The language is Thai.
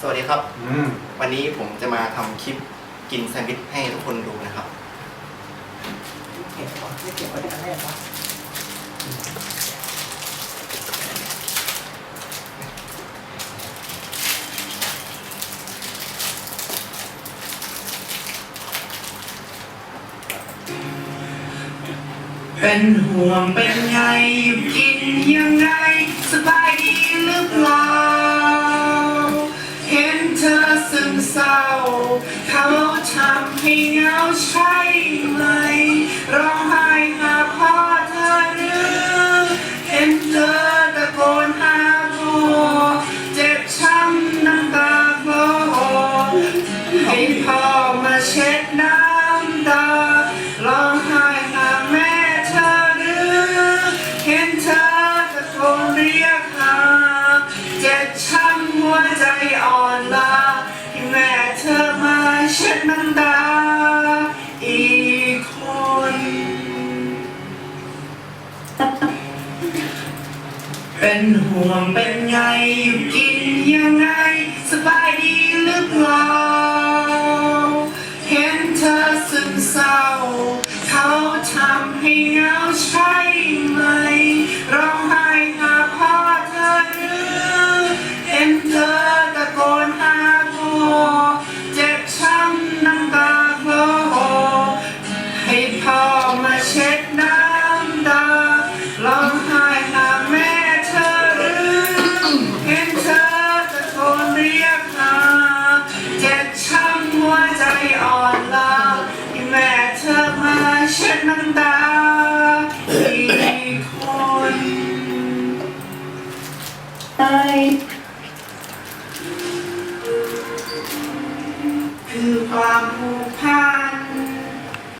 สวัสดีครับ อืมวันนี้ผมจะมาทำคลิปกินแซนด์วิชให้ทุกคนดูนะครับ เก็บก่อนไม่เก็บไว้ในอันแรกวะเป็นห่วงเป็นไงอยู่กินยัง อซึมเศร้า เขาทำให้เหงาใช่ไหมร้อง น เป็นห่วงเป็นไงอยู่กินยังไง สบายดีหรือเปล่า เห็นเธอซึมเศร้า เขาทำให้เหงาใช่ ตาอีกคนคือความผู้